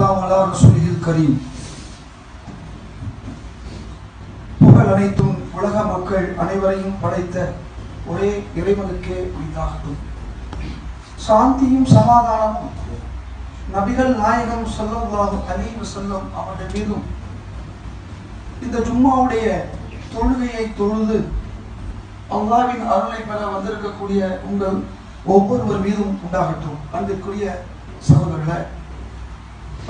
வஸ்ஸலாம் அலா ரசூலில் கரீம். புகழ் அனைத்தும் உலக மக்கள் அனைவரையும் படைத்த ஒரே இறைவனுக்கே உரித்தாகட்டும். சாந்தியும் சமாதானமும் நபிகள் நாயகம் செல்லம் அலைஹி வஸல்லம் அவர்கள் மீதும் இந்த ஜும்மாவுடைய தொழுகையை தொழுது அல்லாவின் அருளை பெற வந்திருக்கக்கூடிய உங்கள் ஒவ்வொருவர் மீதும் உண்டாகட்டும். அன்பிற்குரிய சகோதரர்களை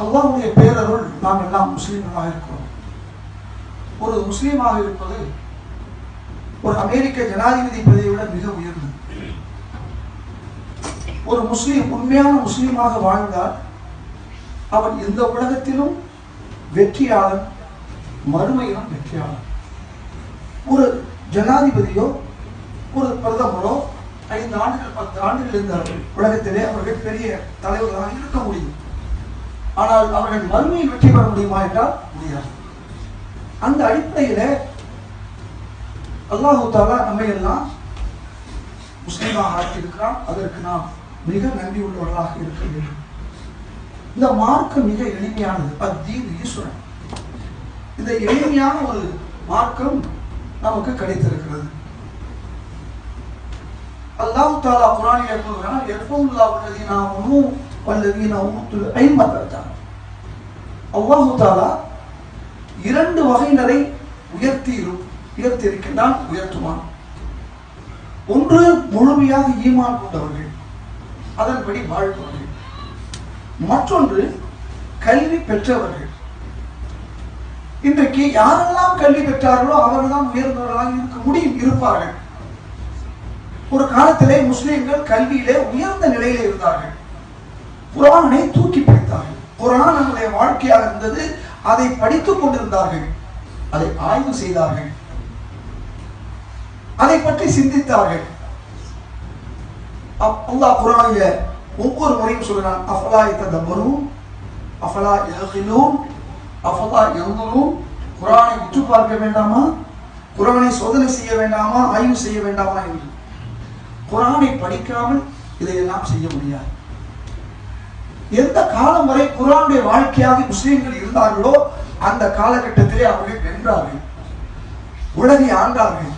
அல்லாவுடைய பேரருள் நாம் எல்லாம் முஸ்லீம்களாக இருக்கிறோம். ஒரு முஸ்லீமாக இருப்பது ஒரு அமெரிக்க ஜனாதிபதி பதவியை விட மிக உயர்ந்தது. ஒரு முஸ்லீம் உண்மையான முஸ்லீமாக வாழ்ந்தால் அவன் இந்த உலகத்திலும் வெற்றியாளன் மறுமையிலும் வெற்றியாளன். ஒரு ஜனாதிபதியோ ஒரு பிரதமரோ ஐந்து ஆண்டுகள் பத்து ஆண்டுகள் இருந்தார்கள். உலகத்திலே அவர்கள் பெரிய தலைவர்களாக இருக்க முடியும். ஆனால் அவர்கள் மறுமையில் வெற்றி பெற முடியுமா என்றால் முடியாது. அந்த அடிப்படையில அல்லாஹு தாலா நம்மை எல்லாம் முஸ்லீமாக ஆக்கியிருக்கிறான். அதற்கு நாம் மிக நன்றி உள்ளவர்களாக இருக்க வேண்டும். இந்த மார்க்கம் மிக எளிமையானது. அத்தீன் ஈஸ்வரன். இந்த எளிமையான ஒரு மார்க்கம் நமக்கு கிடைத்திருக்கிறது. அல்லாஹு தாலா குரானில் எழுதுகிறான் எர்ஃபவுல்லாஹ் வல்லதீன ஆமனு வல்லதீன ஊத்துல் இல்ம தரஜான் அல்லாஹ் தாலா இரண்டு வகையினரை உயர்த்தி இரு- உயர்த்தி இருக்கின்றான் உயர்த்துவான். ஒன்று முழுமையாக ஈமான் கொண்டவர்கள் அதன்படி வாழ்பவர்கள். மற்றொன்று கல்வி பெற்றவர்கள். இன்றைக்கு யாரெல்லாம் கல்வி பெற்றார்களோ அவர்கள்தான் உயர்ந்தவர்களாக இருக்க முடியும் இருப்பார்கள். ஒரு காலத்திலே முஸ்லிம்கள் கல்வியிலே உயர்ந்த நிலையிலே இருந்தார்கள். குரானை தூக்கி பிடித்தார்கள். குரான் நம்முடைய வாழ்க்கையாக இருந்தது அதை படித்துக் கொண்டிருந்தார்கள். அதை ஆய்வு செய்தார்கள். அதை பற்றி சிந்தித்தார்கள். அப்- அல்லாஹ் குரானில ஒவ்வொரு முறையும் சொல்கிறான் அஃபலா ததப்பரும் அஃபலா எழுகிலும் அஃபலா எழுதலும் குரானை உற்று பார்க்க வேண்டாமா? குரானை சோதனை செய்ய வேண்டாமா? ஆய்வு செய்ய வேண்டாமா என்று. குரானை படிக்காமல் இதையெல்லாம் செய்ய முடியாது. எந்த காலம் வரை குரானுடைய வாழ்க்கையாக முஸ்லீம்கள் இருந்தார்களோ அந்த காலகட்டத்திலே அவர்கள் வென்றார்கள். உலகை ஆண்டார்கள்.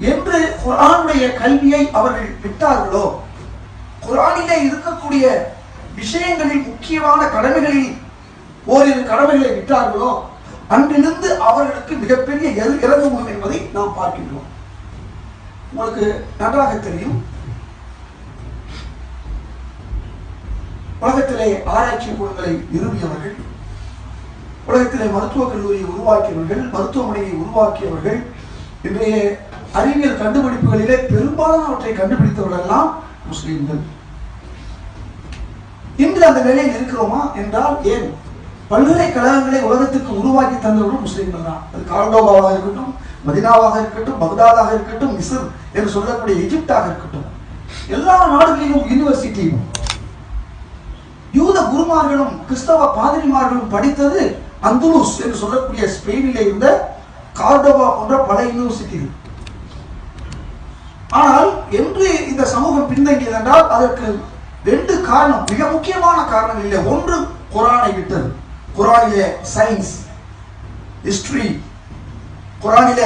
என்று குரானுடைய கல்வியை அவர்கள் விட்டார்களோ? குரானிலே இருக்கக்கூடிய விஷயங்களில் முக்கியமான கடமைகளில் ஓரிரு கடமைகளை விட்டார்களோ? அன்றிலிருந்து அவர்களுக்கு மிகப்பெரிய எது இறங்குமுகம் என்பதை நாம் பார்க்கின்றோம். உங்களுக்கு நன்றாக தெரியும். உலகத்திலே ஆராய்ச்சி கூடங்களை நிறுவியவர்கள் உலகத்திலே மருத்துவக் கல்லூரியை உருவாக்கியவர்கள் மருத்துவமனையை உருவாக்கியவர்கள் இன்றைய அறிவியல் கண்டுபிடிப்புகளிலே பெரும்பாலானவற்றை கண்டுபிடித்தவர்கள் எல்லாம் முஸ்லீம்கள். இன்று அந்த நிலையில் இருக்கிறோமா என்றால் ஏன்? பல்கலைக்கழகங்களை உலகத்துக்கு உருவாக்கி தந்தவர்கள் முஸ்லீம்கள் தான். அது கார்டோபாவாக இருக்கட்டும் மதினாவாக இருக்கட்டும் பக்தாதாக இருக்கட்டும் மிஸ்ர் என்று சொல்லக்கூடிய எஜிப்டாக இருக்கட்டும். எல்லா நாடுகளிலும் யூனிவர்சிட்டியும் யூத குருமார்களும் கிறிஸ்தவ பாதிரிமார்களும் படித்தது அந்துலூஸ் என்று சொல்லக்கூடிய ஸ்பெயினில் இருந்த கார்டோவா போன்ற பல யூனிவர்சிட்டிகள் ஆனால் என்று இந்த சமூகம் பின்தங்கியது என்றால் அதற்கு ரெண்டு காரணம் மிக முக்கியமான காரணம் இல்லை. ஒன்று குரானை விட்டது. குரானில சயின்ஸ் ஹிஸ்டரி குரானில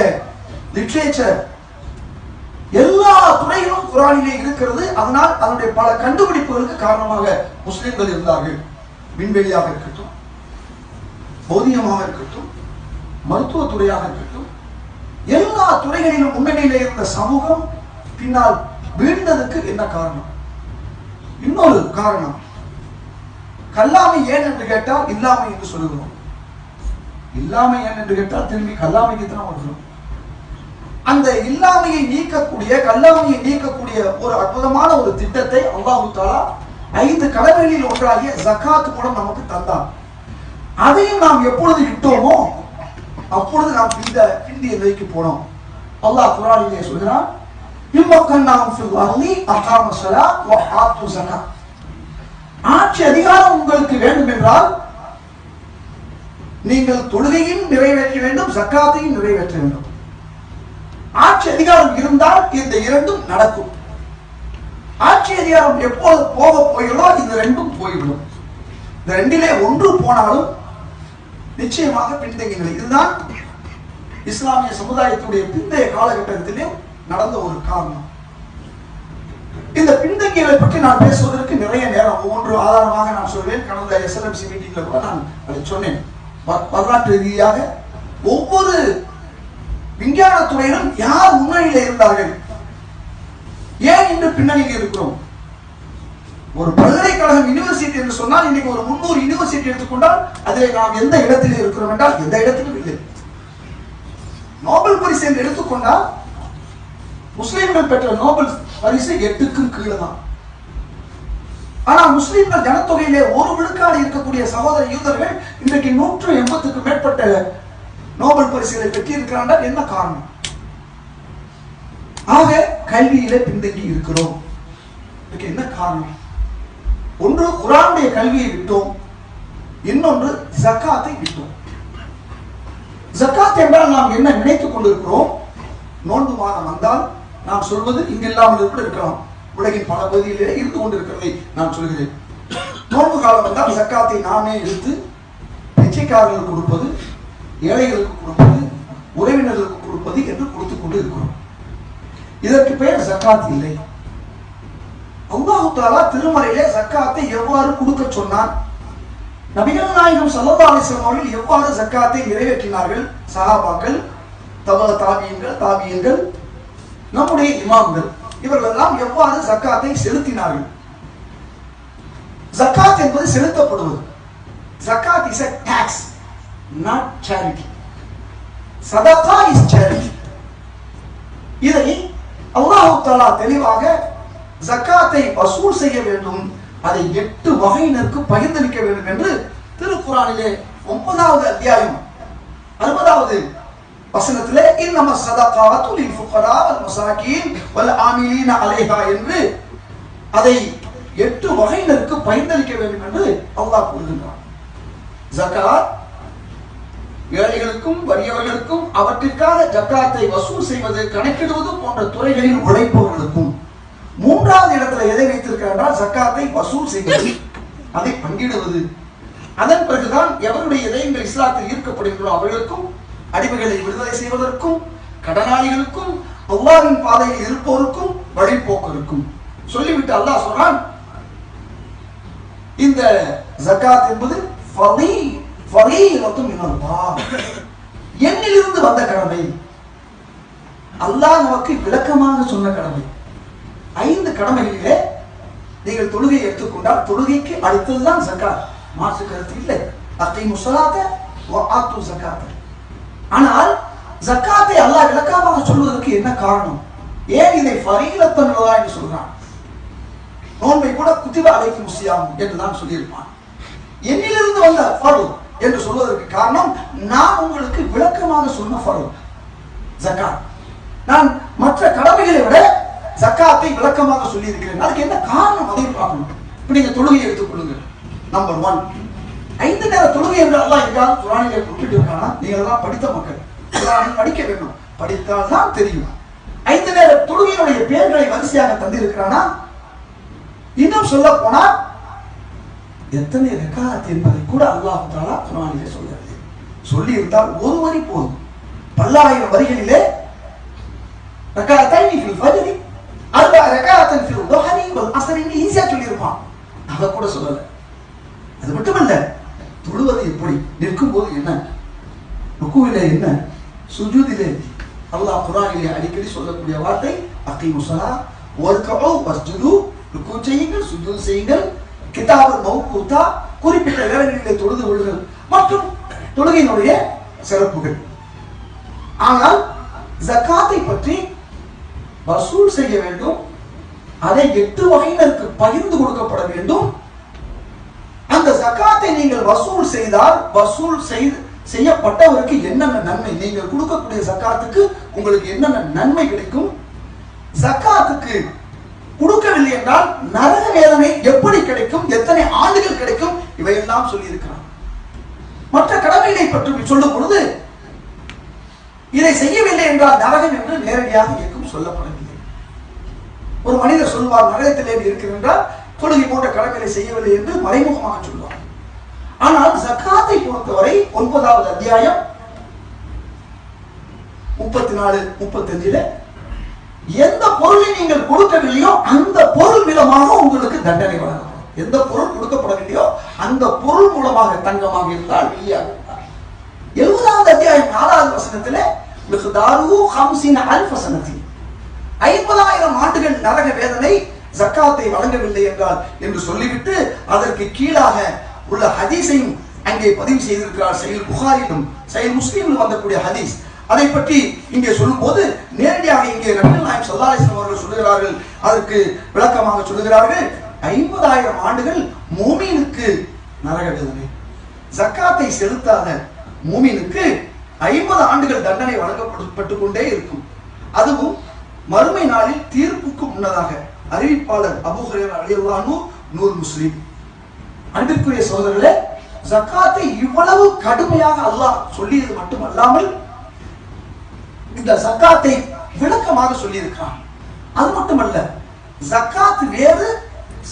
லிட்ரேச்சர் எல்லா துறைகளும் குரானிலே இருக்கிறது. அதனால் அதனுடைய பல கண்டுபிடிப்புகளுக்கு காரணமாக முஸ்லிம்கள் இருந்தார்கள். விண்வெளியாக இருக்கட்டும் பௌதிகமாக இருக்கட்டும் மருத்துவ துறையாக இருக்கட்டும் எல்லா துறைகளிலும் முன்னணியிலே இருந்த சமூகம் பின்னால் வீழ்ந்ததுக்கு என்ன காரணம்? இன்னொரு காரணம். கல்லாமை ஏன் என்று கேட்டால் இல்லாமை என்று சொல்லுகிறோம். இல்லாமை ஏன் என்று கேட்டால் திரும்பி கல்லாமைக்கு தான் வருகிறோம். அந்த இல்லாமையை நீக்கக்கூடிய கல்லாமையை நீக்கக்கூடிய ஒரு அற்புதமான ஒரு திட்டத்தை அல்லாஹு தாலா ஐந்து கடமைகளில் ஒன்றாகிய ஜக்காத் மூலம் நமக்கு தந்தான். அதையும் நாம் எப்பொழுது இட்டோமோ அப்பொழுது நாம் இந்த இந்திய நிலைக்கு போனோம். அல்லாஹ் குரானிலே சொல்கிறான் இம்மக்கன்னாம் ஃபில் அகாம ஸலாத் வ ஆத்து ஸகாத் ஆட்சி அதிகாரம் உங்களுக்கு வேண்டும் என்றால் நீங்கள் தொழுகையும் நிறைவேற்ற வேண்டும் ஜக்காத்தையும் நிறைவேற்ற வேண்டும். ஆட்சி அதிகாரம் இருந்தால் இந்த இரண்டும் நடக்கும். ஆட்சி அதிகாரம் எப்போது போக போகிறதோ இந்த ரெண்டும் போய்விடும். இந்த ரெண்டிலே ஒன்று போனாலும் நிச்சயமாக பின்தங்கிய இதுதான் இஸ்லாமிய சமுதாயத்துடைய பிந்தைய காலகட்டத்திலே நடந்த ஒரு காரணம். இந்த பின்தங்கியலை பற்றி நான் பேசுவதற்கு நிறைய நேரம். ஒவ்வொன்று ஆதாரமாக நான் சொல்வேன். கடந்த எஸ்எல்எம்சி மீட்டிங்ல கூட நான் அதை சொன்னேன். வரலாற்று ரீதியாக ஒவ்வொரு விஞ்ஞான துறையிலும் யார் முன்னணியில் இருந்தார்கள்? ஏன் இன்று பின்னணியில் இருக்கிறோம்? ஒரு பல்கலைக்கழகம் யூனிவர்சிட்டி என்று சொன்னால் இன்னைக்கு ஒரு முன்னூறு யூனிவர்சிட்டி எடுத்துக்கொண்டால் அதில் நாம் எந்த இடத்தில் இருக்கிறோம் என்றால் எந்த இடத்திலும் இல்லை. நோபல் பரிசு என்று எடுத்துக்கொண்டால் முஸ்லிம்கள் பெற்ற நோபல் பரிசு எட்டுக்கும் கீழே தான் ஆனா முஸ்லிம்கள் ஜனத்தொகையிலே ஒரு விழுக்காடு இருக்கக்கூடிய சகோதர யூதர்கள் இன்றைக்கு நூற்று எண்பத்துக்கு மேற்பட்ட நோபல் பரிசுகளை பெற்றிருக்கிறான் என்ன காரணம்? ஆக கல்வியில பின்தங்கி இருக்கிறோம். என்ன காரணம்? ஒன்று குரானுடைய கல்வியை விட்டோம். இன்னொன்று ஜக்காத்தை விட்டோம். ஜக்காத் என்றால் நாம் என்ன நினைத்துக் கொண்டிருக்கிறோம்? நோன்பு மாதம் வந்தால் நாம் சொல்வது இங்கு இல்லாமல் கூட இருக்கலாம். உலகின் பல பகுதிகளிலே இருந்து கொண்டிருக்கிறதை நான் சொல்கிறேன். நோன்பு காலம் வந்தால் ஜக்காத்தை நாமே எடுத்து பிச்சைக்காரர்கள் கொடுப்பது ஏழைகளுக்கு கொடுப்பது உறவினர்களுக்கு கொடுப்பது என்று கொடுத்துக் கொண்டு இருக்கிறோம். இதற்கு பெயர் சக்காத் இல்லை. அல்லாஹு தாலா திருமறையிலே சக்காத்தை எவ்வாறு கொடுக்க சொன்னான்? நபிகள் நாயகம் ஸல்லல்லாஹு அலைஹி அவர்கள் எவ்வாறு சக்காத்தை நிறைவேற்றினார்கள்? சஹாபாக்கள் தமது தாபியங்கள் தாபியங்கள் நம்முடைய இமாம்கள் இவர்கள் எல்லாம் எவ்வாறு சக்காத்தை செலுத்தினார்கள்? ஜக்காத் என்பது செலுத்தப்படுவது. ஜக்காத் is a tax not charity. சதகா is charity. இதை அல்லாஹு தாலா தெளிவாக ஜக்காத்தை வசூல் செய்ய வேண்டும். அதை எட்டு வகையினருக்கு பகிர்ந்தளிக்க வேண்டும் என்று திருக்குறானிலே ஒன்பதாவது அத்தியாயம் அறுபதாவது வசனத்திலே இன்னம சதகாத்து லில் ஃபுகரா வல் மசாகீன் வல் ஆமிலீன அலைஹா என்று அதை எட்டு வகையினருக்கு பகிர்ந்தளிக்க வேண்டும் என்று அல்லாஹ் கூறுகின்றான். ஜகாத் ஏழைகளுக்கும் வறியவர்களுக்கும் அவற்றிற்காக ஜக்காத்தை வசூல் செய்வது கணக்கிடுவது போன்ற துறைகளில் உழைப்பவர்களுக்கும் மூன்றாவது இடத்துல எதை வைத்திருக்கிறார் என்றால் ஜக்காத்தை வசூல் செய்வது அதை பங்கிடுவது. அதன் பிறகுதான் எவருடைய இதயங்கள் இஸ்லாத்தில் ஈர்க்கப்படுகின்றனோ அவர்களுக்கும் அடிமைகளை விடுதலை செய்வதற்கும் கடனாளிகளுக்கும் அல்லாவின் பாதையில் இருப்போருக்கும் வழிபோக்கருக்கும். சொல்லிவிட்டு அல்லாஹ் சொல்றான் இந்த ஜக்காத் என்பது என்னிலிருந்து வந்த கடமை? அல்லாஹ் நமக்கு விளக்கமாக சொன்ன கடமை. ஐந்து கடமைகளிலே நீங்கள் தொழுகை எடுத்துக்கொண்டால் தொழுகைக்கு அடுத்ததுதான் ஜக்காத் மாற்று கருத்து இல்லை. அத்தை முசலாத்து ஆத்து ஆனால் ஜக்காத்தை அல்லாஹ் விளக்கமாக சொல்வதற்கு என்ன காரணம்? ஏன் இதை ஃபரீலத்தன் என்று சொல்றான்? நோன்பை கூட குத்திவா அழைக்கும் முசியாம் என்று தான் சொல்லியிருப்பான். என்னிலிருந்து வந்த ஃபரு என்று சொல்வதற்கு காரணம் நான் உங்களுக்கு விளக்கமாக சொன்ன ஃபரு ஜக்காத். நான் மற்ற கடமைகளை விட ஜக்காத்தை விளக்கமாக சொல்லி இருக்கிறேன் அதுக்கு என்ன காரணம் அதையும் பார்க்கணும். இப்ப நீங்க தொழுகை எடுத்துக்கொள்ளுங்க நம்பர் ஒன் ஐந்து நேர தொழுகை என்று அல்லாஹ் எங்காவது குரானிலே குறிப்பிட்டு இருக்கானா? நீங்கள் எல்லாம் படித்த மக்கள். குரானை படிக்க வேண்டும். படித்தால் தான் தெரியும். ஐந்து நேர தொழுகையினுடைய பேர்களை வரிசையாக தந்திருக்கிறானா? இன்னும் சொல்ல போனால் எத்தனை ரெக்காத் என்பதை கூட அல்லாஹ் தாலா குரானிலே சொல்கிறது சொல்லி இருந்தால் ஒரு வரி போதும். பல்லாயிரம் வரிகளிலே ரக்காத்தைனி ஃபில் ஃபஜ்ரி அர்பா ரக்காத்தன் ஃபில் துஹரி வல் அஸ்ரி ஈஸியா சொல்லிருப்பான் அத கூட சொல்லல. அது மட்டுமல்ல தொழுவது எப்படி? நிற்கும் போது என்ன? ருக்குவிலே என்ன? சுஜூதிலே அல்லாஹ் குர்ஆனிலே அடிக்கடி சொல்லக்கூடிய வார்த்தை அகீமு ஸலா வர்கஉ வஸ்ஜுது ருக்கு செய்யுங்கள் சுஜூத் செய்யுங்கள் கிதாபுல் மவுக்கூத்தா குறிப்பிட்ட நேரங்களிலே தொழுது கொள்ளுங்கள் மற்றும் தொழுகையினுடைய சிறப்புகள். ஆனால் ஜக்காத்தை பற்றி வசூல் செய்ய வேண்டும் அதை எட்டு வகையினருக்கு பகிர்ந்து கொடுக்கப்பட வேண்டும். அந்த ஜக்காத்தை நீங்கள் வசூல் செய்தால் வசூல் செய்து செய்யப்பட்டவருக்கு என்னென்ன நன்மை? நீங்கள் கொடுக்கக்கூடிய ஜக்காத்துக்கு உங்களுக்கு என்னென்ன நன்மை கிடைக்கும்? ஜக்காத்துக்கு கொடுக்கவில்லை என்றால் நரக வேதனை எப்படி கிடைக்கும்? எத்தனை ஆண்டுகள் கிடைக்கும்? இவையெல்லாம் சொல்லி இருக்கிறான் மற்ற கடமைகளை பற்றி சொல்லும் பொழுது இதை செய்யவில்லை என்றால் நரகம் என்று நேரடியாக எங்கும் சொல்லப்படவில்லை. ஒரு மனிதர் சொல்வார் நரகத்திலே இருக்கிறார் தொழுகை போன்ற கடமைகளை செய்யவில்லை என்று மறைமுகமாக சொல்வார். பொறுத்தவரை ஒன்பதாவது அத்தியாயம் முப்பத்தி நாலு முப்பத்தஞ்சுல எந்த பொருளை நீங்கள் கொடுக்கவில்லையோ அந்த பொருள் மூலமாக உங்களுக்கு தண்டனை வழங்கப்படும். எந்த பொருள் கொடுக்கப்படவில்லையோ அந்த பொருள் மூலமாக தங்கமாக இருந்தால் வெள்ளியாக இருந்தால். எழுபதாவது அத்தியாயம் நாலாவது வசனத்துல மிகுதாரு ஹம்சின் அல்ஃப சனத்தி ஐம்பதாயிரம் ஆண்டுகள் நரக வேதனை ஜக்காத்தை வழங்கவில்லை என்றால் என்று சொல்லிவிட்டு அதற்கு கீழாக உள்ள ஹதீஸையும் அங்கே பதிவு செய்திருக்கிறார். செயல் புகாரிலும் செயல் முஸ்லீமிலும் வந்தக்கூடிய ஹதீஸ். அதை பற்றி இங்கே சொல்லும்போது நேரடியாக இங்கே நபிகள் நாயம் சல்லாலேசன் அவர்கள் சொல்லுகிறார்கள். அதற்கு விளக்கமாக சொல்லுகிறார்கள் ஐம்பதாயிரம் ஆண்டுகள் மூமீனுக்கு நரக வேதனை. ஜக்காத்தை செலுத்தாத மூமினுக்கு ஐம்பது ஆண்டுகள் தண்டனை வழங்கப்பட்டு கொண்டே இருக்கும். அதுவும் மறுமை நாளில் தீர்ப்புக்கு முன்னதாக அறிவிப்பாளர் அபு ஹுரேரா நூர் முஸ்லீம். அன்பிற்குரிய சோதரர்களே ஜக்காத்தை இவ்வளவு கடுமையாக அல்லாஹ் சொல்லியது மட்டுமல்லாமல் இந்த ஜக்காத்தை விளக்கமாக சொல்லியிருக்கிறான். அது மட்டுமல்ல ஜக்காத் வேறு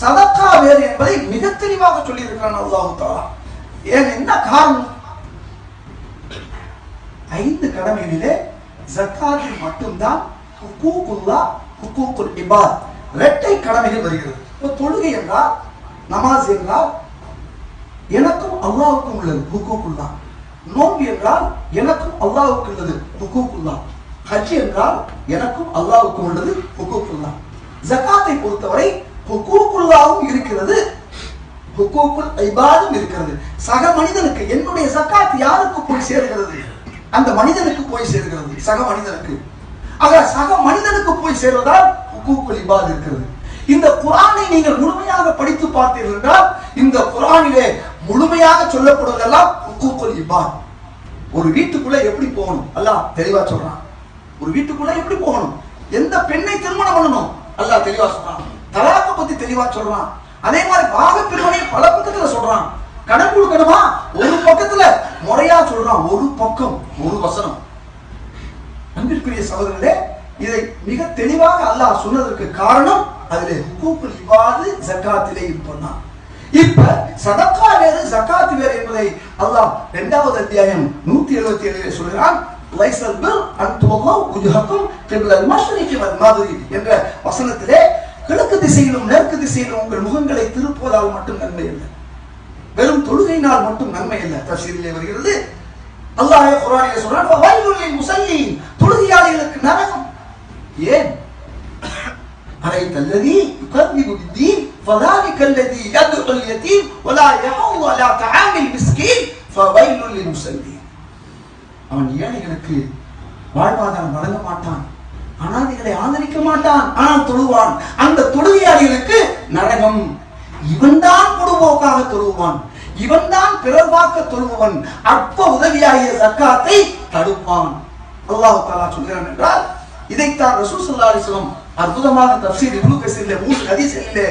சதக்கா வேறு என்பதை மிக தெளிவாக சொல்லியிருக்கிறான் அல்லாஹு தாலா ஏன் என்ன காரணம்? ஐந்து கடமைகளிலே ஜக்காத்தில் மட்டும்தான் ஹுக்கூக்குல்லா ஹுக்கூக்குல் இபாத் இரட்டை கடமைகள் வருகிறது. இப்போ தொழுகை என்றால் நமாஸ் என்றால் எனக்கும் அல்லாவுக்கும் உள்ளது ஹுக்கூக்குல்லா நோன்பு என்றால் எனக்கும் அல்லாவுக்கு உள்ளது ஹுக்கூக்குல்லா ஹஜ் என்றால் எனக்கும் அல்லாவுக்கும் உள்ளது ஹுக்கூக்குல்லா. ஜக்காத்தை பொறுத்தவரை ஹுக்கூக்குல்லாவும் இருக்கிறது ஹுக்கூக்குல் ஐபாதும் இருக்கிறது. சக மனிதனுக்கு என்னுடைய ஜக்காத் யாருக்கு போய் சேர்கிறது? அந்த மனிதனுக்கு போய் சேர்கிறது சக மனிதனுக்கு. ஆக சக மனிதனுக்கு போய் சேர்வதால் ஹுக்கூக்குல் இபாத் இருக்கிறது. இந்த குரானை நீங்கள் முழுமையாக படித்து பார்த்தீர்கள் என்றால் இந்த குரானிலே முழுமையாக சொல்லப்படுவதெல்லாம் ஹுக்கூக்குல் இபாத் ஒரு வீட்டுக்குள்ள எப்படி போகணும்? அல்லாஹ் தெளிவா சொல்றான். ஒரு வீட்டுக்குள்ள எப்படி போகணும்? எந்த பெண்ணை திருமணம் பண்ணணும்? அல்லாஹ் தெளிவா சொல்றான். தலாக்க பத்தி தெளிவா சொல்றான். அதே மாதிரி பாக பிரிவினை பல பக்கத்துல சொல்றான். கடன் கொடுக்கணுமா? ஒரு பக்கத்துல முறையா சொல்றான். ஒரு பக்கம் ஒரு வசனம். அன்பிற்குரிய சகோதரர்களே இதை மிக தெளிவாக அல்லாஹ் சொன்னதற்கு காரணம் அதுல ஹுக்கூக்குல் இவ்வாறு ஜக்காத்திலே இருப்பதான் இப்ப சதக்கா வேறு ஜக்காத் வேறு என்பதை அல்லாஹ் இரண்டாவது அத்தியாயம் நூத்தி எழுபத்தி ஏழு சொல்கிறான். லைசல் பில் அன் துவல்லாஹ் உஜுஹக்கும் கிப்லல் மஷ்ரிகி வல் மக்ரிப் என்ற வசனத்திலே கிழக்கு திசையிலும் மேற்கு திசையிலும் உங்கள் முகங்களை திருப்புவதால் மட்டும் நன்மை இல்லை வெறும் தொழுகையினால் மட்டும் நன்மை இல்லை தஃசீரிலே வருகிறது அல்லாஹ் குர்ஆனிலே சொல்றான் "ஃபவைலுல் லில் முஸல்லீன் தொழுகையாளிகளுக்கு நரகம் ஏன் أرأيت الذي يكذب بالدين فذلك الذي يدعو اليتيم ولا يحض على طعام المسكين فويل للمسلمين அவன் ஏழைகளுக்கு வாழ்வாதாரம் வழங்க மாட்டான். அனாதைகளை ஆதரிக்க மாட்டான். ஆனால் தொழுவான். அந்த தொழுகையாளிகளுக்கு நரகம். இவன்தான் பொடுபோக்காக தொழுவான். இவன்தான் பிறர் வாக்க தொழுபவன். அற்ப உதவியாகிய ஜக்காத்தை தடுப்பான். அல்லாஹு தாலா சொல்கிறான் என்றால் இதைத்தான் ரசூல் சல்லா அலைஹி வஸல்லம் அற்புதமாக இப்னு கசீர்ல மூன்று ஹதீஸிலே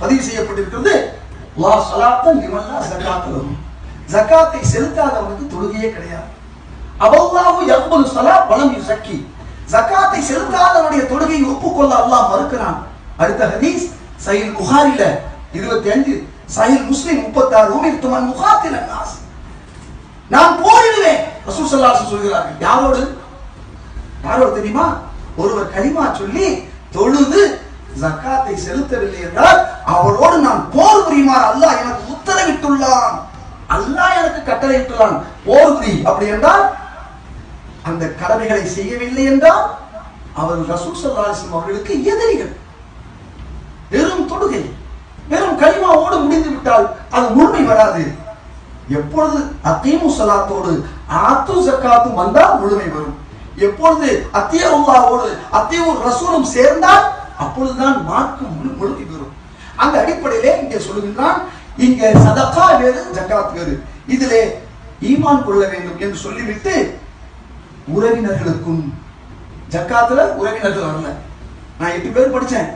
பதிவு செய்யப்பட்டிருக்கிறது. லா சலாத்தன் லிமன் லா ஸகாத்த ஜக்காத்தை செலுத்தாதவனுக்கு தொழுகையே கிடையாது. அவல்லாவு எவ்வளவு சலா பலம் சக்கி ஜகாத்தை செலுத்தாதவனுடைய தொழுகையை ஒப்புக்கொள்ள அல்லாஹ் மறுக்கிறான். அடுத்த ஹதீஸ் சயில் புகாரில 25 சஹீல் முஸ்லிம் 36 உமிர்து மன் முகாத்தில் நாஸ். நான் போரிடுவேன் ரசூல் ஸல்லல்லாஹு சொல்கிறார்கள். யாரோடு? யாரோடு தெரியுமா? ஒருவர் கலிமா சொல்லி தொழுது ஜக்காத்தை செலுத்தவில்லை என்றால் அவரோடு நான் போர் புரியுமாறு அல்லாஹ் எனக்கு உத்தரவிட்டுள்ளான். அல்லாஹ் எனக்கு கட்டளையிட்டுள்ளான். போர் புரி. அப்படி என்றால் அந்த கடமைகளை செய்யவில்லை என்றால் அவர் ரசூல் ஸல்லல்லாஹு அவர்களுக்கு எதிரிகள். வெறும் தொடுகை வெறும் களிமாவோடு முடிந்து விட்டால் அது முழுமை வராது. எப்பொழுது அத்தீமு சலாத்தோடு ஆத்து சக்காத்தும் வந்தால் முழுமை வரும். எப்பொழுது அத்திய உல்லாவோடு அத்திய ரசூலும் சேர்ந்தால் அப்பொழுதுதான் மார்க்கு முழுமை வரும் அந்த அடிப்படையிலே இங்கே சொல்லுகின்றான் இங்க சதக்கா வேறு ஜக்காத் வேறு. இதிலே ஈமான் கொள்ள வேண்டும் என்று சொல்லிவிட்டு உறவினர்களுக்கும் ஜக்காத்துல உறவினர்கள் வரல. நான் எட்டு பேர் படித்தேன்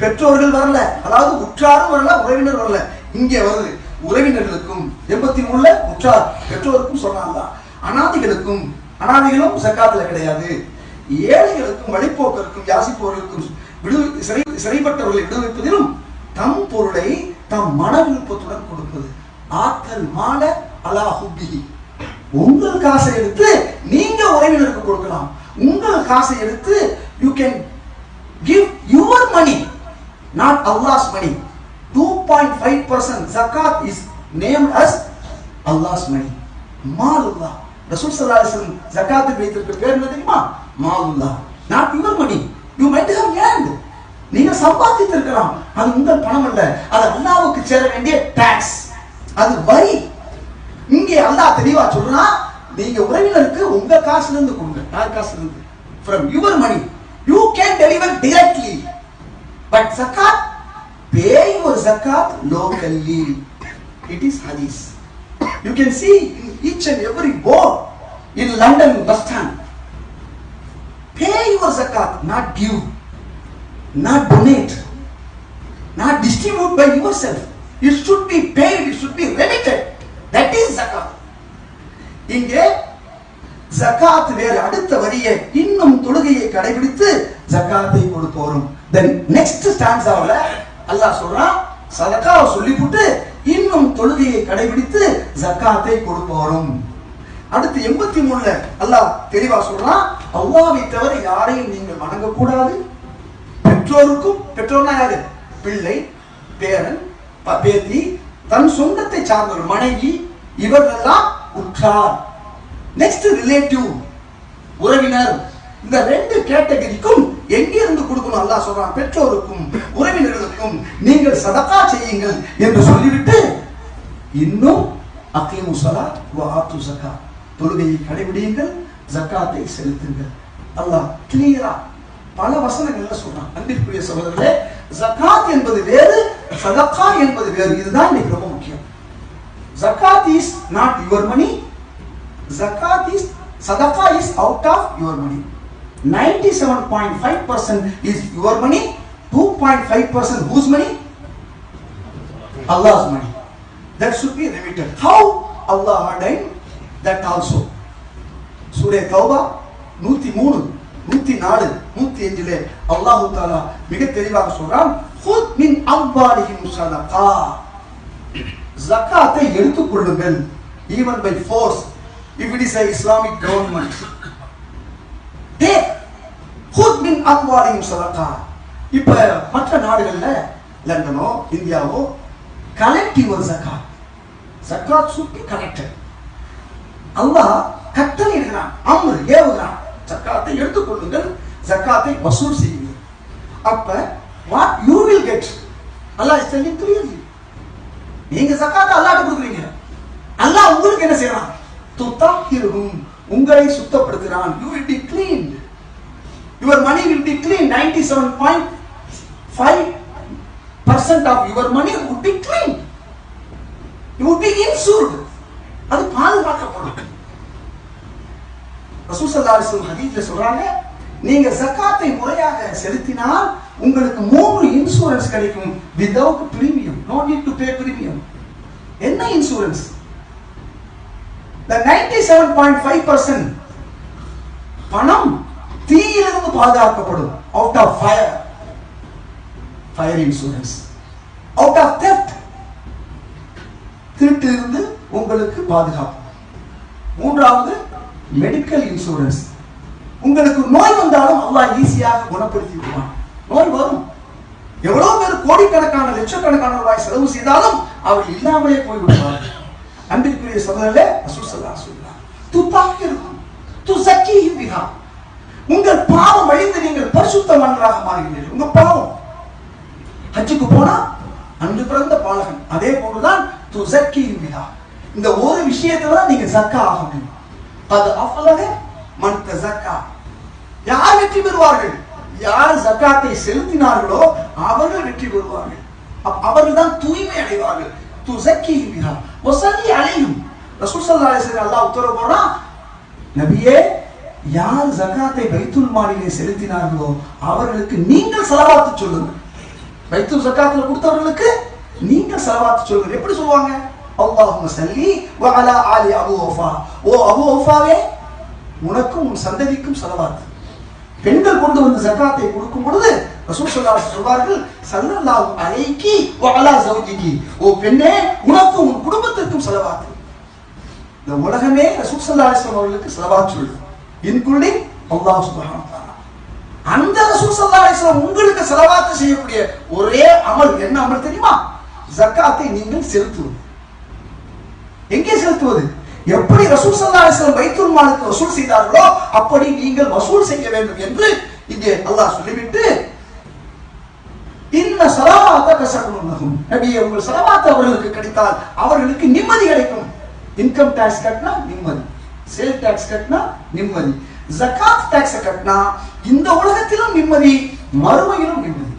பெற்றோர்கள் வரல. அதாவது உற்றாரும் வரல உறவினர் வரல. இங்கே வருது. உறவினர்களுக்கும் எண்பத்தி மூணுல உற்றார் பெற்றோருக்கும் சொன்னாங்க. அனாதிகளுக்கும் அனாதிகளும் ஜக்காத்துல கிடையாது. ஏழைகளுக்கும் வழிபோக்கருக்கும் யாசிப்போர்களுக்கும் விடுவி சிறை சிறைப்பட்டவர்களை விடுவிப்பதிலும் தம் பொருளை தம் மன விருப்பத்துடன் கொடுப்பது. ஆக்கல் மால அலா ஹுபிஹி உங்கள் காசை எடுத்து நீங்க உறவினருக்கு கொடுக்கலாம். உங்கள் காசை எடுத்து you can give your money not Allah's money 2.5% ஜக்காத் is name as Allah's money மாலுல்லா ரசூல் ஸல்லல்லாஹு அலைஹி வஸல்லம் வைத்திருக்கிற பேர் என்ன தெரியுமா? மாலுல்லா not your money you might have land நீங்க சம்பாதித்திருக்கலாம். அது உங்கள் பணம் அல்ல. அது அல்லாவுக்கு சேர வேண்டிய டாக்ஸ் அது வரி. இங்கே அல்லாஹ் தெளிவா சொல்றான் நீங்க உறவினருக்கு உங்க காசுல இருந்து கொடுங்க யார் காசுல இருந்து from your money you can deliver directly but zakat pay your zakat locally it is hadith you can see in each and every board in london bus stand pay your zakat not give not donate not distribute by yourself it should be paid it should be remitted That is ஜகாத் இங்கே ஜகாத் வேறு அடுத்த வரியை இன்னும் தொழுகையை கடைபிடித்து ஜகாத்தை கொடுப்போரும். Then next ஸ்டான்ஸாவில் அல்லாஹ் சொல்றான் சதக்காவை சொல்லிவிட்டு இன்னும் தொழுகையை கடைபிடித்து ஜக்காத்தை கொடுப்போரும். அடுத்து எண்பத்தி மூணுல அல்லாஹ் தெளிவா சொல்றான் அல்லாவை தவிர யாரையும் நீங்கள் வணங்கக்கூடாது. பெற்றோருக்கும் பெற்றோர்னா யாரு? பிள்ளை பேரன் ப- பேத்தி தன் சொந்தத்தை சார்ந்தவர் மனைவி இவர்களெல்லாம் உற்றார். நெக்ஸ்ட் ரிலேட்டிவ் உறவினர். இந்த ரெண்டு கேட்டகரிக்கும் எங்கிருந்து கொடுக்கணும் அல்லாஹ் சொல்றான்? பெற்றோருக்கும் உறவினர்களுக்கும் நீங்கள் சதக்கா செய்யுங்கள் என்று சொல்லிவிட்டு இன்னும் அக்லிமு சலா வ ஆத்து சக்கா தொழுகையை கடைபிடியுங்கள் ஜக்காத்தை செலுத்துங்கள். அல்லாஹ் கிளியரா பல வசனங்கள்ல சொல்றான் அன்பிற்குரிய சகோதரர்களே ஜக்காத் என்பது வேறு சதக்கா என்பது வேறு இதுதான் இன்னைக்கு ரொம்ப முக்கியம் ஜக்காத் இஸ் நாட் யுவர் மணி ஜக்காத் இஸ் சதக்கா is out of your money ninety seven point five percent is your money two point five percent whose money Allah money that should be limited how Allah time that also சூரிய கௌபா நூத்தி மூணு நூத்தி நாலு நூத்தி அஞ்சுல அல்லாஹு தாலா மிக தெளிவாக சொல்றான் ஹுத் மின் அம்பாலிஹிம் சதகா ஜக்காத்தை எடுத்துக் கொள்ளுங்கள். Even by force if it is a Islamic government டே ஹுத் மின் அம்வாலியும் சதகா இப்ப மற்ற நாடுகள்ல லண்டனோ இந்தியாவோ கலெக்டிவ் ஒரு ஜக்காத் ஜக்காத் should be அல்லாஹ் கட்டளை இருக்கிறான் அம்ரு ஏவுகிறான். ஜக்காத்தை எடுத்துக்கொள்ளுங்கள் ஜக்காத்தை வசூல் செய்யுங்க அப்ப what you will get Allah is telling clearly நீங்க ஜக்காத்தை அல்லாஹ்ட்ட கொடுக்குறீங்க. அல்லாஹ் உங்களுக்கு என்ன செய்யறான் துத்தாக்கிரும் உங்களை சுத்தப்படுத்துகிறான் you will be clean your money will be clean ninety seven point five percent of your money would be clean you be be insured. அது பாதுகாக்கப்படும். ரசூல் ஸல்லல்லாஹு ஹதீஸ்ல சொல்றாங்க நீங்க சக்காத்தை முறையாக செலுத்தினால் உங்களுக்கு மூணு இன்சூரன்ஸ் கிடைக்கும். Without premium no need to pay premium என்ன insurance the ninety seven point five percent பணம் தீயிலிருந்து பாதுகாக்கப்படும். Out of fire fire insurance out of theft. திருட்டிலிருந்து உங்களுக்கு பாதுகாப்பு. மூன்றாவது மெடிக்கல் இன்சூரன்ஸ் உங்களுக்கு நோய் வந்தாலும் அல்லாஹ் ஈஸியாக குணப்படுத்தி விடுவான் நோய் வரும். எவ்வளவு பேர் கோடிக்கணக்கான லட்சக்கணக்கான ரூபாய் செலவு செய்தாலும் அவர் இல்லாமலே போய் விடுவார்கள் அன்பிற்குரிய சகோதரே ரசூல் ஸல்லல்லாஹு அலைஹி இருக்கும். துத்தாக்கிருக்கும் துஸக்கிஹி உங்கள் பாவம் அழிந்து நீங்கள் பரிசுத்தவான்களாக மாறுகிறீர்கள். உங்க பாவம். ஹஜ்ஜுக்கு போனா அன்று பிறந்த பாலகன். அதே போலதான் துஸக்கிஹி பிஹா. இந்த ஒரு விஷயத்துல தான் நீங்க சக்கா ஆக முடியும். அது அவ்வளவு மன் தஸக்கா யார் வெற்றி பெறுவார்கள்? யார் ஜக்காத்தை செலுத்தினார்களோ அவர்கள் வெற்றி பெறுவார்கள். அவர்கள் தான் தூய்மை அடைவார்கள். துசக்கி ஒசதி வஸல்லி அலைஹிம் ரசூல் அல்லாஹ் உத்தரவு போடுறான் நபியே யார் ஜகாத்தை பைத்துல் மாலிலே செலுத்தினார்களோ அவர்களுக்கு நீங்கள் செலவாத்து சொல்லுங்க பைத்துல் ஜக்காத்தில் கொடுத்தவர்களுக்கு நீங்கள் செலவாத்து சொல்லுங்க எப்படி சொல்லுவாங்க? அல்லாஹும்ம சல்லி வ அலா ஆலி அபு ஓஃபா ஓ அபு ஓஃபாவே உனக்கும் உன் சந்ததிக்கும் செலவாத்து பெண்கள் கொண்டு வந்து ஜகாத்தை கொடுக்கும் பொழுது ரசூல் ஸல்லல்லாஹு அலைஹி சொல்வார்கள் ஸல்லல்லாஹு அலைக்கி வ அலா ஓ பெண்ணே உனக்கும் உன் குடும்பத்திற்கும் செலவாத்து இந்த உலகமே ரசூல் ஸல்லல்லாஹு அலைஹி வஸல்லம் அவர்களுக்கு ஸலவாத் சொல்லும் இன்க்ளூடிங் அல்லாஹ் சுப்ஹானஹு அந்த ரசூல் ஸல்லல்லாஹு அலைஹி உங்களுக்கு செலவாத்து செய்யக்கூடிய ஒரே அமல் என்ன அமல் தெரியுமா? ஜக்காத்தை நீங்கள் செலுத்துவது. எங்கே செலுத்துவது? எப்படி ரசூல் ஸல்லல்லாஹு அலைஹி பைத்துல் மாலுக்கு வசூல் செய்தார்களோ அப்படி நீங்கள் வசூல் செய்ய வேண்டும் என்று இங்கே அல்லாஹ் சொல்லிவிட்டு இன்ன சலாவாத்த சகுனகும் நபியே உங்கள் சலவாத் அவர்களுக்கு கிடைத்தால் அவர்களுக்கு நிம்மதி கிடைக்கும். இன்கம் டாக்ஸ் கட்டினா நிம்மதி சேல் டாக்ஸ் கட்டினா நிம்மதி ஜகாத் டாக்ஸ் கட்டினா இந்த உலகத்திலும் நிம்மதி மறுமையிலும் நிம்மதி.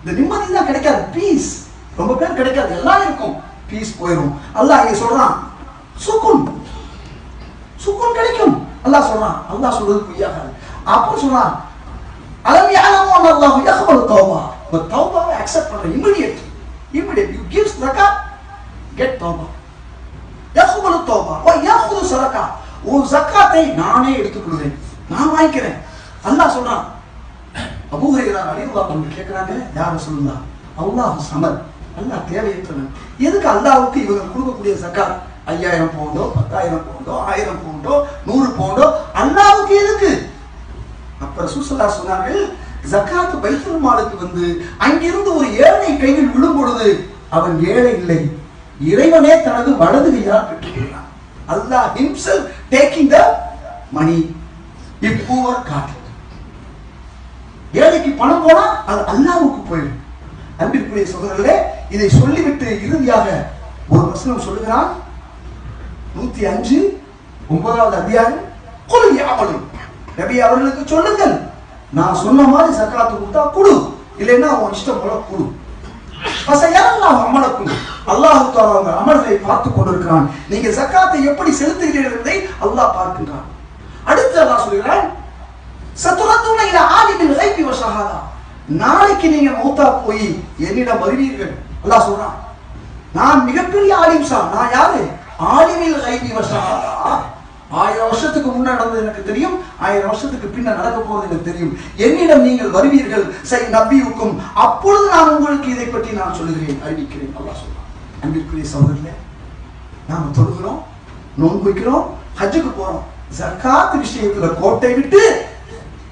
இந்த நிம்மதி தான் கிடைக்காது பீஸ் ரொம்ப பேர் கிடைக்காது எல்லாம் இருக்கும் பீஸ் போயிடும் அல்லாஹ் இங்க சொல்றான் அல்லா அல்லாஹ் சொல்றான் அல்லாஹ் சொல்றது பொய்யாக. அப்போ சொல்றான் அலம் யாலமு அல்லாஹ் யக்பல் தௌபா? பட் தௌபாவை அக்செப்ட் பண்ற இமிடியட் இமிடியட் யூ கிவ்ஸ் ஜகாத் கெட் தௌபா. யக்பல் தௌபா. வ யாஹுது சதகா உன் சக்காத்தை நானே எடுத்துக்கொள்வேன். நான் வாங்கிக்கிறேன். அல்லாஹ் சொல்றான் அபூ ஹுரைரா ரலியல்லாஹு அன்ஹு கேக்குறாங்க யார் சொல்லுங்க அல்லாஹ் சமத் அல்லாஹ் தேவையற்றவன். எதுக்கு அல்லாஹ்வுக்கு இவங்க கொடுக்கக்கூடிய சக்கா ஐயாயிரம் பவுண்டோ பத்தாயிரம் பவுண்டோ ஆயிரம் பவுண்டோ நூறு பவுண்டோ அல்லாவுக்கு எதுக்கு? அப்ப ரசூலுல்லாஹ் சொன்னார்கள் ஜகாத் பைத்துல் மாலுக்கு வந்து அங்கிருந்து ஒரு ஏழை கையில் விழும் பொழுது அவன் ஏழை இல்லை. இறைவனே தனது வலது கையால் பெற்றுக்கொள்ளான் அல்லா ஹிம்சல் டேக்கிங் த மணி if காட்டு. ஏழைக்கு பணம் போனா அது அல்லாவுக்கு போயிடும். அன்பிற்குரிய சகோதரர்களே இதை சொல்லிவிட்டு இறுதியாக ஒரு வசனம் சொல்லுகிறான் நூத்தி அஞ்சு ஒன்பதாவது அத்தியாயம் குல் யாவலும். நபி அவர்களுக்கு சொல்லுங்கள் நான் சொன்ன மாதிரி சக்காத்து கொடுத்தா கொடு இல்லைன்னா உன் இஷ்டம் போல கொடு. பசையெல்லாம் அமலக்கும் அல்லாஹ் தாலா அவங்க அமல்களை பார்த்து கொண்டிருக்கிறான். நீங்க சக்காத்தை எப்படி செலுத்துகிறீர்கள் என்பதை அல்லாஹ் பார்க்கின்றான். அடுத்து அல்லாஹ் சொல்கிறான் சத்துரத்துன இல ஆலிமில் கைபி வஷஹாதா நாளைக்கு நீங்க மௌத்தா போய் என்னிடம் வருவீர்கள். அல்லாஹ் சொல்றான் நான் மிகப்பெரிய ஆலிம்சா நான் யாரு? ஆலிமில் ஐபி வஷஹாதா ஆயிரம் வருஷத்துக்கு முன்ன நடந்தது எனக்கு தெரியும். ஆயிரம் வருஷத்துக்கு பின்ன நடக்க போவது எனக்கு தெரியும். என்னிடம் நீங்கள் வருவீர்கள். சை நபியுக்கும். அப்பொழுது நான் உங்களுக்கு இதை பற்றி நான் சொல்லுகிறேன். அறிவிக்கிறேன். அல்லா சொல்றான். அன்பிற்குரிய சகோதரர்களே நாம் தொழுகிறோம் நோன்பு வைக்கிறோம் ஹஜ்ஜுக்கு போறோம். ஜக்காத் விஷயத்துல கோட்டை விட்டு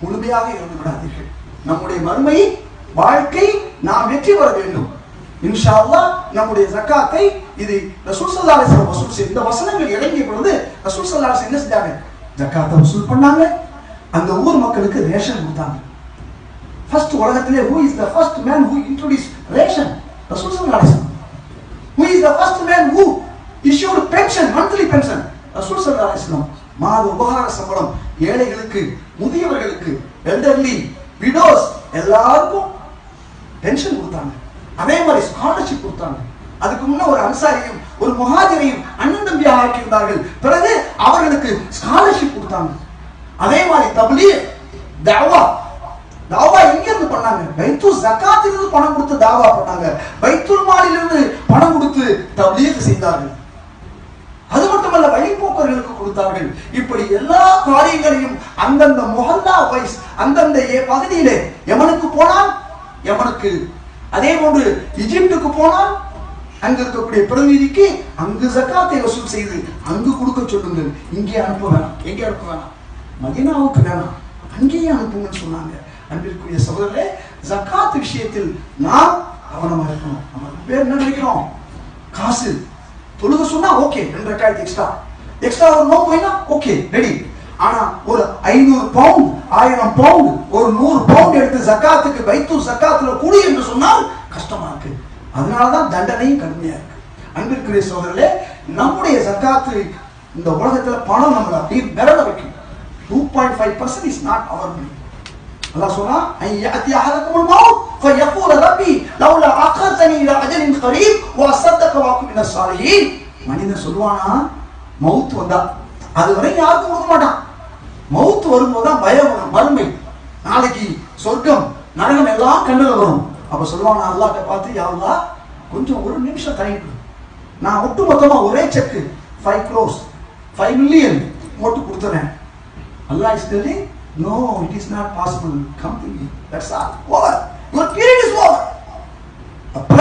முழுமையாக இருந்து விடாதீர்கள். நம்முடைய மறுமை வாழ்க்கை நாம் வெற்றி பெற வேண்டும். இன்ஷா நம்முடைய ஜக்காத்தை இது ரசூல் சல்லா அலைஹி வசூல் செய்த இந்த வசனங்கள் இறங்கிய பொழுது ரசூல் சல்லா அலைஹி என்ன செஞ்சாங்க? ஜக்காத்தை வசூல் பண்ணாங்க. அந்த ஊர் மக்களுக்கு ரேஷன் கொடுத்தாங்க. ஃபர்ஸ்ட் உலகத்திலே who is the first man who introduce ration ரசூல் சல்லா அலைஹி who is the first man who issued pension monthly pension ரசூல் சல்லா அலைஹி மாத உபகார சம்பளம் ஏழைகளுக்கு முதியவர்களுக்கு எல்டர்லி விடோஸ் எல்லாருக்கும் பென்ஷன் கொடுத்தாங்க. அதே மாதிரி ஸ்காலர்ஷிப் கொடுத்தாங்க. அதுக்கு முன்ன ஒரு அன்சாரியும் ஒரு முகாஜரையும் அண்ணன் தம்பியாக ஆக்கியிருந்தார்கள். பிறகு அவர்களுக்கு ஸ்காலர்ஷிப் கொடுத்தாங்க. அதே மாதிரி தப்லீ தாவா. தாவா எங்க இருந்து பண்ணாங்க? பைத்து ஜகாத்திலிருந்து பணம் கொடுத்து தாவா பண்ணாங்க. பைத்துல் மாலிலிருந்து பணம் கொடுத்து தப்லீக் செய்தார்கள். அது மட்டுமல்ல வழிபோக்கர்களுக்கு கொடுத்தார்கள். இப்படி எல்லா காரியங்களையும் அந்தந்த முகல்லா வைஸ் அந்தந்த பகுதியிலே எவனுக்கு போனால் எவனுக்கு அதே போன்று இஜிப்டுக்கு போனால் அங்க இருக்கக்கூடிய பிரதிநிதிக்கு அங்கு ஜக்காத்தை வசூல் செய்து அங்கு கொடுக்க சொல்லுங்கள். இங்கே அனுப்ப வேணாம். எங்கே அனுப்ப வேணாம்? மதினாவுக்கு வேணாம். அங்கேயே அனுப்புங்கன்னு சொன்னாங்க. அன்பிற்குரிய சகோதரரே ஜக்காத் விஷயத்தில் நாம் கவனமா இருக்கணும். நம்ம பேர் என்ன நினைக்கிறோம்? காசு. தொழுக சொன்னா ஓகே. ரெண்டு ரெக்காய்டு எக்ஸ்ட்ரா எக்ஸ்ட்ரா ஒரு நோம்பு வேணா ஓகே. ரெடி ஆனா ஒரு ஐநூறு பவுண்ட் ஆயிரம் பவுண்ட் ஒரு நூறு பவுண்ட் எடுத்து ஜக்காத்துக்கு வைத்து ஜக்காத்துல கூடி என்று சொன்னால் கஷ்டமா இருக்கு. அதனால தான் தண்டனையும் கடுமையாக இருக்கு. அன்பிற்குரிய சோதரர்களே நம்முடைய சர்க்காத்து இந்த உலகத்தில் பணம் நம்மளை அப்படியே மிரள வைக்கும். Two point five percent is not our money Allah சொன்னா ஐ யாத்தி அஹதகுல் மவுத் ஃபயகூல ரப்பி லவ்லா அகர்தனி இலா அஜலின் கரீப் வஅஸதக வாக்கும் மினஸ் சாலிஹீன். மனிதன் சொல்வானா மவுத் வந்தா அது வரை யாருக்கும் கொடுக்க மாட்டான். மவுத் வரும்போது தான் பயம் வரும் மறுமை நாளைக்கு சொர்க்கம் நரகம் எல்லாம் கண்ணில் வரும். அப்ப நான் அல்லாஹ்ட்ட பார்த்து யாவா கொஞ்சம் ஒரு நிமிஷம் டைம் நான் ஒட்டு மொத்தமாக ஒரே cheque five crores five million போட்டு கொடுத்துறேன் Allah is telling, no it is not possible Come to me. That's all. Over. Your period is அப்ப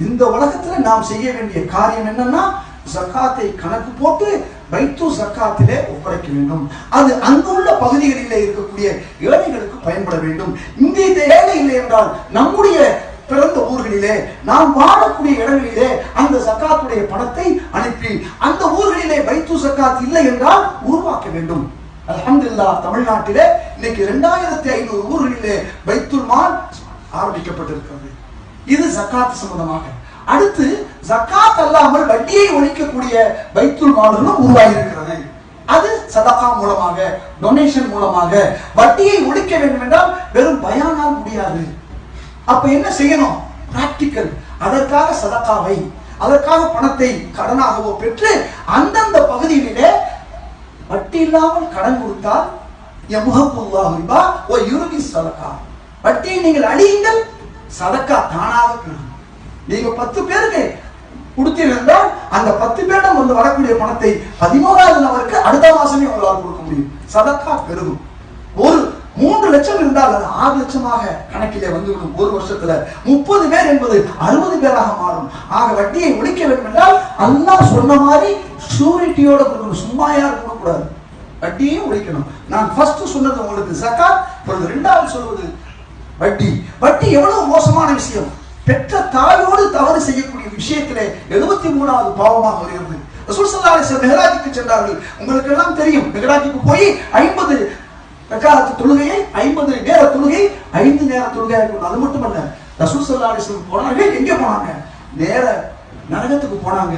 இந்த உலகத்துல நாம் செய்ய வேண்டிய காரியம் என்னன்னா ஜக்காத்தை கணக்கு போட்டு பைத்து சக்காத்திலே ஒப்படைக்க வேண்டும். அது அங்குள்ள பகுதிகளிலே இருக்கக்கூடிய ஏழைகளுக்கு பயன்பட வேண்டும். இங்கே இந்த ஏழை இல்லை என்றால் நம்முடைய பிறந்த ஊர்களிலே நாம் வாழக்கூடிய இடங்களிலே அந்த சக்காத்துடைய பணத்தை அனுப்பி அந்த ஊர்களிலே பைத்து சக்காத் இல்லை என்றால் உருவாக்க வேண்டும். அலமதுல்லா தமிழ்நாட்டிலே இன்னைக்கு இரண்டாயிரத்தி ஐநூறு ஊர்களிலே பைத்துல் மால் ஆரம்பிக்கப்பட்டிருக்கிறது. இது சக்காத்து சம்பந்தமாக. அடுத்து ஜக்காத் அல்லாமல் வட்டியை ஒழிக்கக்கூடிய பைத்துல் மால்களும் உருவாகியிருக்கிறது. அது சதகா மூலமாக டொனேஷன் மூலமாக வட்டியை ஒழிக்க வேண்டும் என்றால் வெறும் பயானால் முடியாது. அப்ப என்ன செய்யணும்? பிராக்டிக்கல் அதற்காக சதகாவை அதற்காக பணத்தை கடனாகவோ பெற்று அந்தந்த பகுதியிலே வட்டி இல்லாமல் கடன் கொடுத்தால் யமுகப்புல்லாஹு ஓ யுருபி சதக்கா வட்டியை நீங்கள் அழியுங்கள் சதக்கா தானாக பெறும் நீங்க பத்து பேருக்கு கொடுத்தீர்கள் அந்த பத்து பேரிடம் வந்து வரக்கூடிய பணத்தை பதிமூணாவது நபருக்கு அடுத்த மாசமே உங்களால் கொடுக்க முடியும். சதக்கா பெருகும். ஒரு மூன்று லட்சம் இருந்தால் அது ஆறு லட்சமாக கணக்கிலே வந்துவிடும் ஒரு வருஷத்துல முப்பது பேர் என்பது அறுபது பேராக மாறும். ஆக வட்டியை ஒழிக்க வேண்டும் என்றால் அல்லாஹ் சொன்ன மாதிரி ஷூரிட்டியோட கொடுக்கணும். சும்மா யாரும் கொடுக்கக்கூடாது. உழைக்கணும் ஒழிக்கணும். நான் ஃபர்ஸ்ட் சொன்னது உங்களுக்கு சக்கா இப்பொழுது இரண்டாவது சொல்வது வட்டி. வட்டி எவ்வளவு மோசமான விஷயம்? பெற்ற தாயோடு தவறு செய்யக்கூடிய விஷயத்திலே எழுபத்தி மூணாவது பாவமாக வருகிறது ரசூல் சல்லா அலைஹி மெஹராஜுக்கு சென்றார்கள். உங்களுக்கு எல்லாம் தெரியும். மெஹராஜுக்கு போய் ஐம்பது ரக்காலத்து தொழுகையை ஐம்பது நேர தொழுகை ஐந்து நேர தொழுகையாக இருக்கணும் அது மட்டுமல்ல ரசூல் சல்லா அலைஹி வஸல்லம் போனாங்க போனாங்க? நேர நரகத்துக்கு போனாங்க.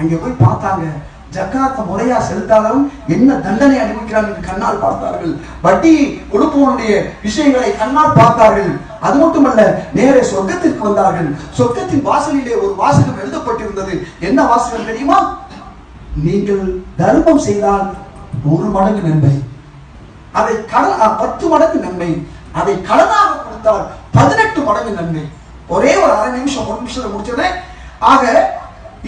அங்கே போய் பார்த்தாங்க. ஜக்காத்த முறையா செலுத்தாலும் என்ன தண்டனை அனுபவிக்கிறான் என்று கண்ணால் பார்த்தார்கள். வட்டி கொடுப்பவனுடைய விஷயங்களை கண்ணால் பார்த்தார்கள். அது மட்டுமல்ல நேரே சொர்க்கத்திற்கு வந்தார்கள். சொர்க்கத்தின் வாசலிலே ஒரு வாசகம் எழுதப்பட்டிருந்தது. என்ன வாசகம் தெரியுமா? நீங்கள் தர்மம் செய்தால் ஒரு மடங்கு நன்மை. அதை கடன் பத்து மடங்கு நன்மை. அதை கடனாக கொடுத்தால் பதினெட்டு மடங்கு நன்மை. ஒரே ஒரு அரை நிமிஷம் ஒரு நிமிஷத்துல முடிச்சதே ஆக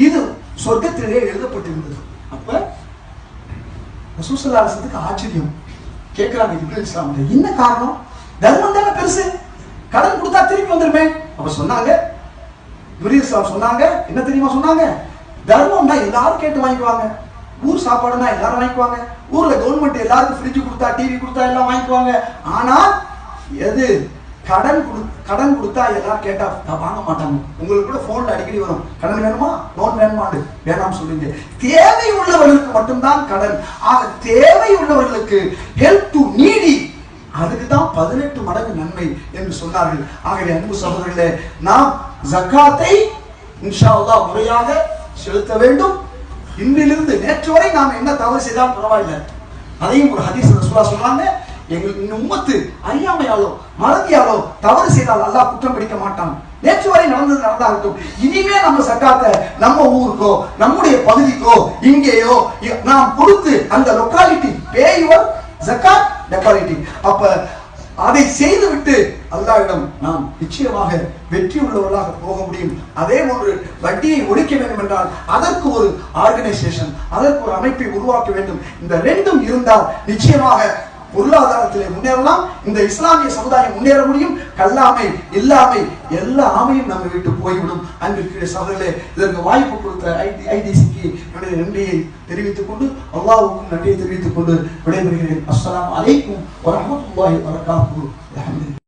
இது சொர்க்கத்திலே எழுதப்பட்டிருந்தது. அப்ப ரசூசல்லாசத்துக்கு ஆச்சரியம். கேட்கிறாங்க இப்ரல் இஸ்லாம் என்ன காரணம்? தர்மம் தானே பெருசு? கடன் கொடுத்தா திருப்பி வந்துருமே? அப்ப சொன்னாங்க இப்ராஹிம் இஸ்லாம் சொன்னாங்க என்ன தெரியுமா சொன்னாங்க? தர்மம்னா எல்லாரும் கேட்டு வாங்கிக்குவாங்க. ஊர் சாப்பாடுனா எல்லாரும் வாங்கிக்குவாங்க. ஊர்ல கவர்மெண்ட் எல்லாருக்கும் ஃப்ரிட்ஜ் கொடுத்தா டிவி கொடுத்தா எல்லாம் வாங்கிக்குவாங்க. ஆனா எது? கடன் கொடு கடன் கொடுத்தா எல்லாம் கேட்டா நான் வாங்க மாட்டாங்க உங்களுக்கு கூட போன்ல அடிக்கடி வரும். கடன் வேணுமா? லோன் வேணுமான்னு வேணாம் சொல்லுங்க தேவை உள்ளவர்களுக்கு மட்டும்தான் கடன். ஆக தேவை உள்ளவர்களுக்கு ஹெல்ப் டு நீடி அதுக்கு தான் பதினெட்டு மடங்கு நன்மை என்று சொன்னார்கள். ஆகவே அன்பு சகோதரர்களே நாம் ஜக்காத்தை இன்ஷா முறையாக செலுத்த வேண்டும். இன்றிலிருந்து நேற்று வரை நாம் என்ன தவறு செய்தால் பரவாயில்லை. அதையும் ஒரு ஹதீஸ் ரசூலா சொல்றாங்க எங்களுக்கு இந்த உம்மத்து அறியாமையாலோ மறதியாலோ தவறு செய்தால் அல்லாஹ் குற்றம் பிடிக்க மாட்டான். நேற்று வரை நடந்தது நடந்தாகட்டும். இனிமே நம்ம சக்காத்தை நம்ம ஊருக்கோ நம்முடைய பகுதிக்கோ இங்கேயோ நாம் கொடுத்து அந்த லொக்காலிட்டி பேயுவர் ஜக்காத் லொக்காலிட்டி அப்ப அதை செய்துவிட்டு அல்லாவிடம் நாம் நிச்சயமாக வெற்றி உள்ளவர்களாக போக முடியும். அதே போன்று வட்டியை ஒழிக்க வேண்டும் என்றால் அதற்கு ஒரு ஆர்கனைசேஷன் அதற்கு ஒரு அமைப்பை உருவாக்க வேண்டும். இந்த ரெண்டும் இருந்தால் நிச்சயமாக பொருளாதாரத்திலே முன்னேறலாம் இந்த இஸ்லாமிய சமுதாயம் முன்னேற முடியும். கல்லாமை இல்லாமை எல்லா ஆமையும் நம்ம விட்டு போய்விடும். அன்பிற்குரிய சகோதரர்களே இதற்கு வாய்ப்பு கொடுத்த ஐடி ஐடிசிக்கு என்னுடைய நன்றியை தெரிவித்துக் கொண்டு அல்லாவுக்கும் நன்றியை தெரிவித்துக் கொண்டு விடைபெறுகிறேன். அஸ்லாம் அலைக்கும் வரமத்துல்லாஹி வபரகாத்துஹு.